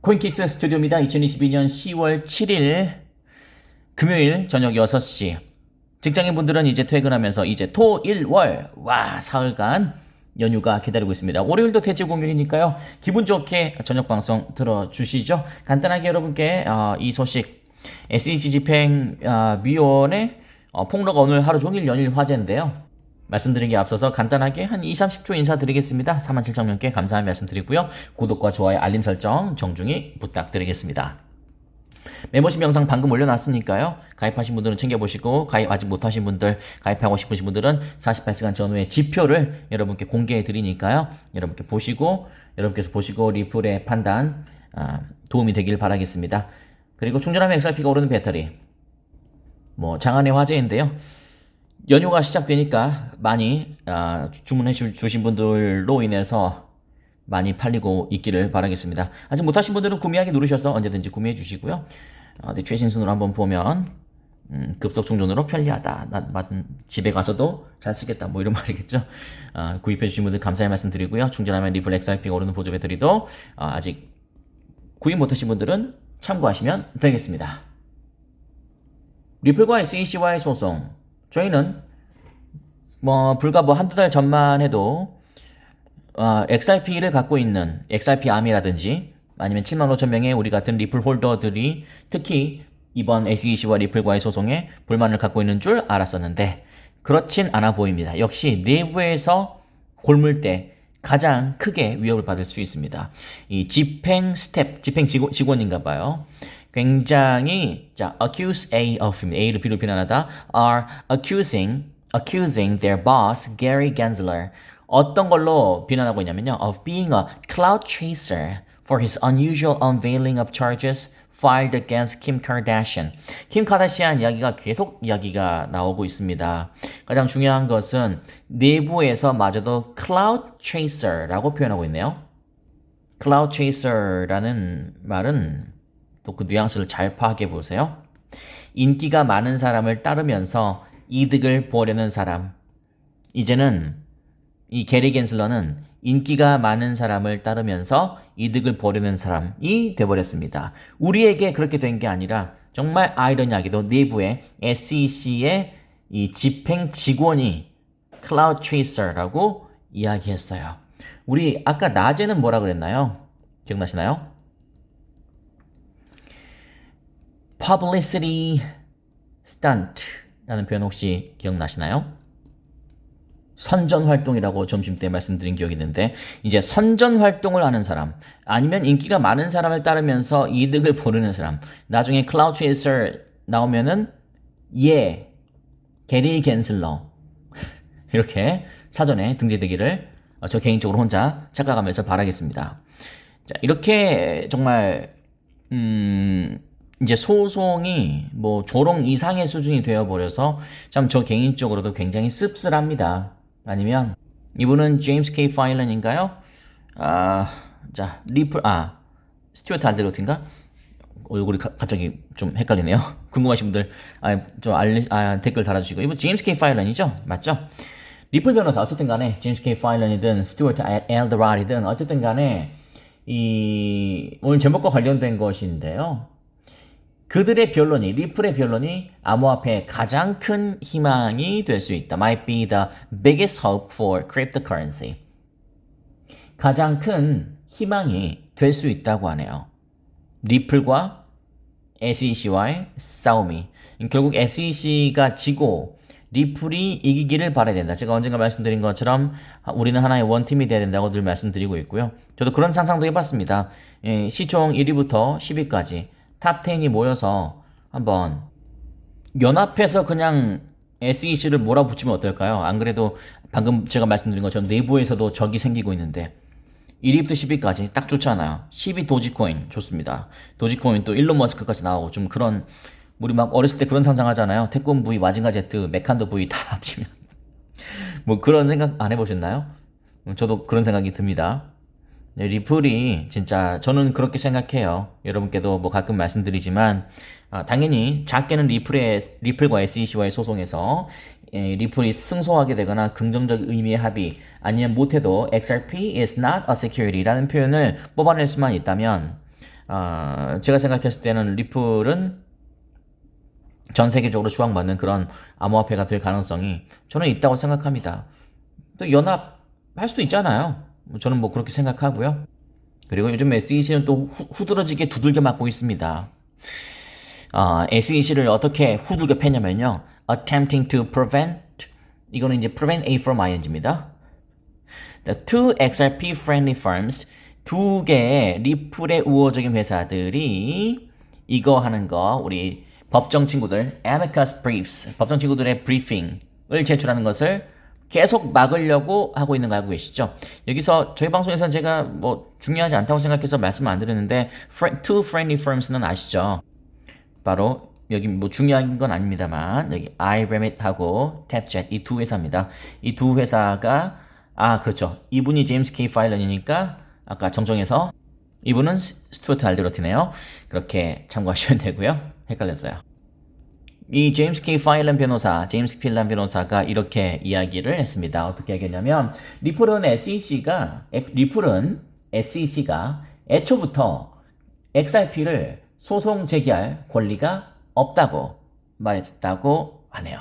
코인키스 스튜디오입니다. 2022년 10월 7일 금요일 저녁 6시. 직장인분들은 이제 퇴근하면서 이제 토, 일, 월, 와, 사흘간 연휴가 기다리고 있습니다. 월요일도 대체 공휴일이니까요. 기분 좋게 저녁 방송 들어주시죠. 간단하게 여러분께 어, 이 소식 SEC 집행위원회 어, 폭로가 오늘 하루 종일 연일 화제인데요. 말씀드린 게 앞서서 간단하게 한 2, 30초 인사드리겠습니다. 47,000명께 감사한 말씀 드리고요. 구독과 좋아요, 알림 설정 정중히 부탁드리겠습니다. 멤버십 영상 방금 올려놨으니까요. 가입하신 분들은 챙겨보시고 가입 아직 못하신 분들 가입하고 싶으신 분들은 48시간 전후에 지표를 여러분께 공개해 드리니까요. 여러분께 보시고 여러분께서 보시고 리플의 판단 아, 도움이 되길 바라겠습니다. 그리고 충전하면 XRP가 오르는 배터리 뭐 장안의 화제인데요. 연휴가 시작되니까 많이 아, 주문해 주, 주신 분들로 인해서 많이 팔리고 있기를 바라겠습니다. 아직 못하신 분들은 구매하기 누르셔서 언제든지 구매해 주시고요. 어, 네, 최신 순으로 한번 보면 음, 급속 충전으로 편리하다. 나, 나, 집에 가서도 잘 쓰겠다. 뭐 이런 말이겠죠. 아, 구입해 주신 분들 감사의 말씀 드리고요. 충전하면 리플 XRP가 오르는 보조 배터리도 아, 아직 구입 못하신 분들은 참고하시면 되겠습니다. 리플과 SEC와의 소송. 저희는 뭐 불과 뭐 한두 달 전만 해도 어, XRP를 갖고 있는 XRP 암이라든지 아니면 7만 5천 명의 우리 같은 리플 홀더들이 특히 이번 SEC와 리플과의 소송에 불만을 갖고 있는 줄 알았었는데 그렇진 않아 보입니다. 역시 내부에서 골물 때 가장 크게 위협을 받을 수 있습니다. 이 집행 스텝, 집행 직원, 직원인가 봐요. 굉장히 자 accuse A of A를 B로 비난하다 are accusing accusing their boss Gary Gensler 어떤 걸로 비난하고 있냐면요 of being a cloud chaser for his unusual unveiling of charges filed against Kim Kardashian. 킴 카다시안 이야기가 계속 이야기가 나오고 있습니다. 가장 중요한 것은 내부에서 마저도 cloud chaser라고 표현하고 있네요. cloud chaser라는 말은 또 그 뉘앙스를 잘 파악해 보세요. 인기가 많은 사람을 따르면서 이득을 보려는 사람. 이제는 이 게리 겐슬러는 인기가 많은 사람을 따르면서 이득을 보려는 사람이 돼버렸습니다. 우리에게 그렇게 된 게 아니라 정말 아이러니하게도 내부의 SEC의 이 집행 직원이 클라우드 트레이서라고 이야기했어요. 우리 아까 낮에는 뭐라 그랬나요? 기억나시나요? Publicity stunt라는 표현 혹시 기억나시나요? 선전 활동이라고 점심 때 말씀드린 기억이 있는데 이제 선전 활동을 하는 사람 아니면 인기가 많은 사람을 따르면서 이득을 보르는 사람 나중에 클라우드 체이서 나오면은 예 게리 겐슬러 이렇게 사전에 등재되기를 저 개인적으로 혼자 착각하면서 바라겠습니다. 자 이렇게 정말 음 이제 소송이 뭐 조롱 이상의 수준이 되어버려서 참 저 개인적으로도 굉장히 씁쓸합니다. 아니면 이분은 제임스 케이 파일런인가요? 아, 자 리플 아 스튜어트 알데로틴가 얼굴이 가, 갑자기 좀 헷갈리네요. 궁금하신 분들 아 저 알리 아 댓글 달아주시고 이분 제임스 케이 파일런이죠, 맞죠? 리플 변호사 어쨌든 간에 제임스 케이 파일런이든 스튜어트 엘드라이든 어쨌든 간에 이 오늘 제목과 관련된 것인데요. 그들의 변론이 리플의 변론이 암호화폐의 가장 큰 희망이 될 수 있다. Might be the biggest hope for cryptocurrency. 가장 큰 희망이 될 수 있다고 하네요. 리플과 SEC와의 싸움이 결국 SEC가 지고 리플이 이기기를 바라야 된다. 제가 언젠가 말씀드린 것처럼 우리는 하나의 원팀이 돼야 된다고 늘 말씀드리고 있고요. 저도 그런 상상도 해봤습니다. 예, 시총 1위부터 10위까지 탑 10이 모여서 한번 연합해서 그냥 SEC를 몰아붙이면 어떨까요? 안 그래도 방금 제가 말씀드린 것처럼 내부에서도 적이 생기고 있는데 1위부터 10위까지 딱 좋잖아요. 10위 도지코인 좋습니다. 도지코인 또 일론 머스크까지 나오고 좀 그런 우리 막 어렸을 때 그런 상상하잖아요. 태권 V, 마징가 제트, 메칸더 V 다 합치면 뭐 그런 생각 안 해보셨나요? 저도 그런 생각이 듭니다. 네, 리플이 진짜 저는 그렇게 생각해요. 여러분께도 뭐 가끔 말씀드리지만 아, 당연히 작게는 리플의 리플과 SEC와의 소송에서 예, 리플이 승소하게 되거나 긍정적 의미의 합의 아니면 못해도 XRP is not a security라는 표현을 뽑아낼 수만 있다면 아, 제가 생각했을 때는 리플은 전 세계적으로 주목받는 그런 암호화폐가 될 가능성이 저는 있다고 생각합니다. 또 연합할 수도 있잖아요. 저는 뭐 그렇게 생각하고요. 그리고 요즘 SEC는 또 후, 후드러지게 두들겨 맞고 있습니다. 어, SEC를 어떻게 후두겨 패냐면요. attempting to prevent 이거는 이제 prevent A from ING입니다. The two XRP friendly firms 두 개의 리플의 우호적인 회사들이 이거 하는 거 우리 법정 친구들 amicus briefs 법정 친구들의 브리핑을 제출하는 것을 계속 막으려고 하고 있는 거 알고 계시죠? 여기서 저희 방송에서 제가 뭐 중요하지 않다고 생각해서 말씀 안 드렸는데 two friendly firms는 아시죠? 바로 여기 뭐 중요한 건 아닙니다만 여기 iRemit하고 탭jet 이두 회사입니다. 이 두 회사가 아 그렇죠. 이분이 제임스 K 파일런이니까 아까 정정해서 이분은 스- 스튜어트 알드로티네요. 그렇게 참고하시면 되고요. 헷갈렸어요. 이 제임스 K 파일런 변호사, 제임스 필란 변호사가 이렇게 이야기를 했습니다. 어떻게 하겠냐면 리플은 SEC가 리플은 SEC가 애초부터 XRP를 소송 제기할 권리가 없다고 말했다고 하네요.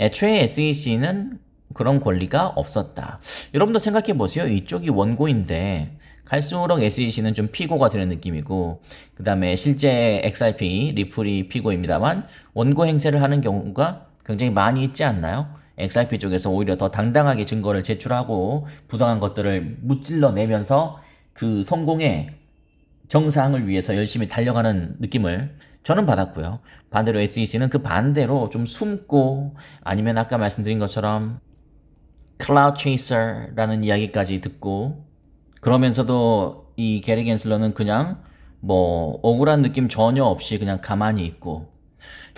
애초에 SEC는 그런 권리가 없었다. 여러분도 생각해 보세요. 이쪽이 원고인데 갈수록 SEC는 좀 피고가 되는 느낌이고 그 다음에 실제 XRP 리플이 피고입니다만 원고 행세를 하는 경우가 굉장히 많이 있지 않나요? XRP 쪽에서 오히려 더 당당하게 증거를 제출하고 부당한 것들을 무찔러 내면서 그 성공의 정상을 위해서 열심히 달려가는 느낌을 저는 받았고요. 반대로 SEC는 그 반대로 좀 숨고 아니면 아까 말씀드린 것처럼 클라우드 체이서라는 이야기까지 듣고 그러면서도 이 게리 겐슬러는 그냥 뭐 억울한 느낌 전혀 없이 그냥 가만히 있고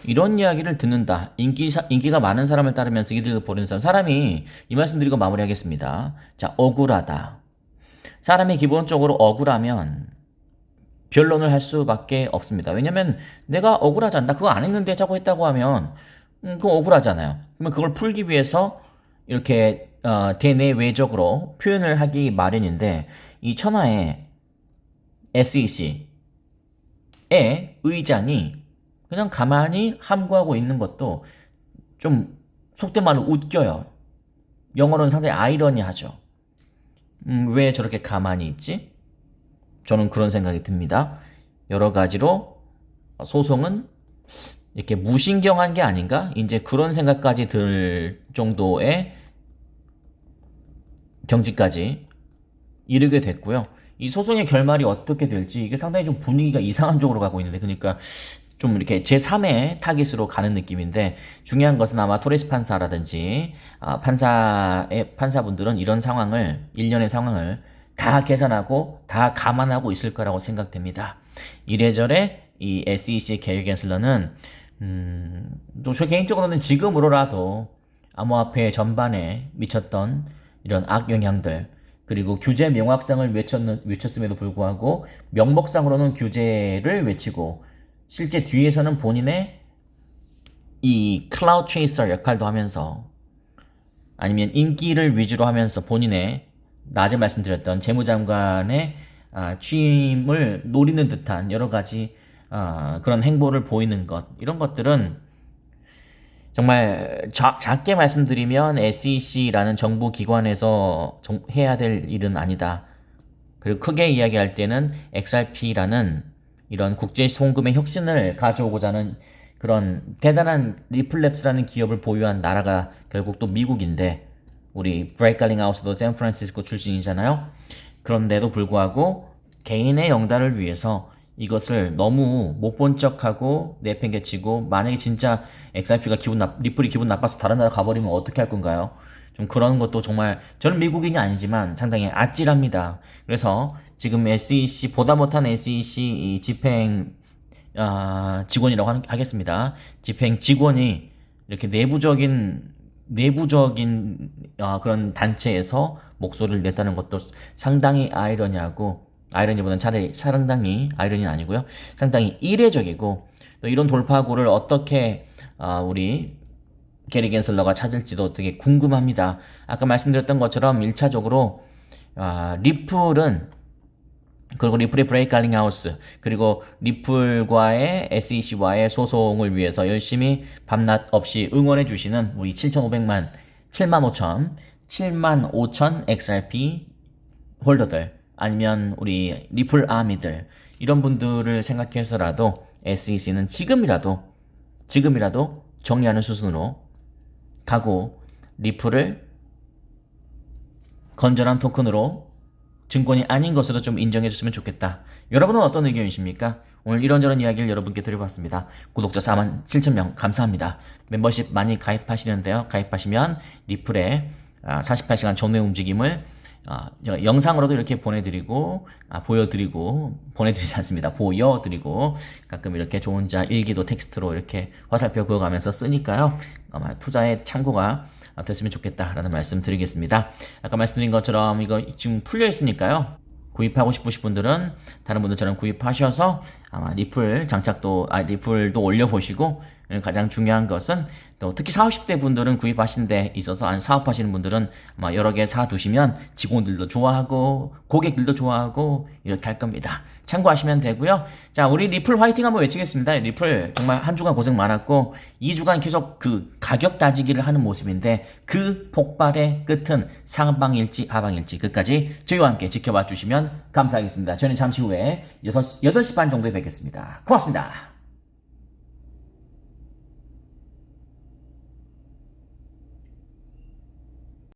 이런 이야기를 듣는다. 인기 인기가 많은 사람을 따르면서 이득을 보는 사람 사람이 이 말씀 드리고 마무리하겠습니다. 자 억울하다. 사람이 기본적으로 억울하면 변론을 할 수밖에 없습니다. 왜냐면 내가 억울하지 않다. 그거 안 했는데 자꾸 했다고 하면 음, 그거 억울하잖아요. 그러면 그걸 풀기 위해서 이렇게 어, 대내외적으로 표현을 하기 마련인데 이 천하의 SEC의 의장이 그냥 가만히 함구하고 있는 것도 좀 속된 말로 웃겨요. 영어로는 상당히 아이러니하죠. 음, 왜 저렇게 가만히 있지? 저는 그런 생각이 듭니다. 여러 가지로 소송은 이렇게 무신경한 게 아닌가? 이제 그런 생각까지 들 정도의 경지까지 이르게 됐고요. 이 소송의 결말이 어떻게 될지 이게 상당히 좀 분위기가 이상한 쪽으로 가고 있는데 그러니까 좀 이렇게 제3의 타깃으로 가는 느낌인데 중요한 것은 아마 토레스 판사라든지 아, 판사의 판사분들은 이런 상황을 일련의 상황을 다 계산하고 다 감안하고 있을 거라고 생각됩니다. 이래저래 이 SEC 계획 앤슬러는 음, 또저 개인적으로는 지금으로라도 암호화폐 전반에 미쳤던 이런 악영향들 그리고 규제 명확성을 외쳤는, 외쳤음에도 불구하고 명목상으로는 규제를 외치고 실제 뒤에서는 본인의 이 클라우드 체이서 역할도 하면서 아니면 인기를 위주로 하면서 본인의 낮에 말씀드렸던 재무장관의 아, 취임을 노리는 듯한 여러 가지 아, 그런 행보를 보이는 것 이런 것들은 정말 자, 작게 말씀드리면 SEC라는 정부 기관에서 정, 해야 될 일은 아니다. 그리고 크게 이야기할 때는 XRP라는 이런 국제 송금의 혁신을 가져오고자 하는 그런 대단한 리플랩스라는 기업을 보유한 나라가 결국 또 미국인데 우리 브레이클링 하우스도 샌프란시스코 출신이잖아요. 그런데도 불구하고 개인의 영달을 위해서 이것을 너무 못 본 척하고 내팽개치고 만약에 진짜 XRP가 기분 나 리플이 기분 나빠서 다른 나라 가버리면 어떻게 할 건가요? 좀 그런 것도 정말 저는 미국인이 아니지만 상당히 아찔합니다. 그래서 지금 SEC 보다 못한 SEC 이 집행 아, 직원이라고 하, 하겠습니다. 집행 직원이 이렇게 내부적인 내부적인 어, 그런 단체에서 목소리를 냈다는 것도 상당히 아이러니하고 아이러니보다는 차라리 상당히 아이러니는 아니고요. 상당히 이례적이고 또 이런 돌파구를 어떻게 어, 우리 게리 겐슬러가 찾을지도 되게 궁금합니다. 아까 말씀드렸던 것처럼 1차적으로 아, 리플은 그리고 리플의 브레이크 갈링 하우스 그리고 리플과의 SEC와의 소송을 위해서 열심히 밤낮 없이 응원해 주시는 우리 7,500만 7만 5천 7만 5천 XRP 홀더들 아니면 우리 리플 아미들 이런 분들을 생각해서라도 SEC는 지금이라도 지금이라도 정리하는 수순으로 가고 리플을 건전한 토큰으로 증권이 아닌 것으로 좀 인정해 줬으면 좋겠다. 여러분은 어떤 의견이십니까? 오늘 이런저런 이야기를 여러분께 드려봤습니다. 구독자 4만 7천 명 감사합니다. 멤버십 많이 가입하시는데요. 가입하시면 리플의 아, 48시간 전후의 움직임을 아, 영상으로도 이렇게 보내드리고 아, 보여드리고 보내드리지 않습니다. 보여드리고 가끔 이렇게 좋은 자 일기도 텍스트로 이렇게 화살표 그어가면서 쓰니까요. 아마 투자의 참고가 아, 됐으면 좋겠다라는 말씀 드리겠습니다. 아까 말씀드린 것처럼 이거 지금 풀려 있으니까요. 구입하고 싶으신 분들은 다른 분들처럼 구입하셔서 아마 리플 장착도 아 리플도 올려보시고 가장 중요한 것은 또 특히 40, 50대 분들은 구입하신 데 있어서 안 사업하시는 분들은 아마 여러 개 사두시면 직원들도 좋아하고 고객들도 좋아하고 이렇게 할 겁니다. 참고하시면 되고요. 자, 우리 리플 화이팅 한번 외치겠습니다. 리플 정말 한 주간 고생 많았고 2주간 계속 그 가격 따지기를 하는 모습인데 그 폭발의 끝은 상방일지 하방일지 끝까지 저희와 함께 지켜봐 주시면 감사하겠습니다. 저는 잠시 후에 6, 8시 반 정도에 뵙겠습니다. 고맙습니다.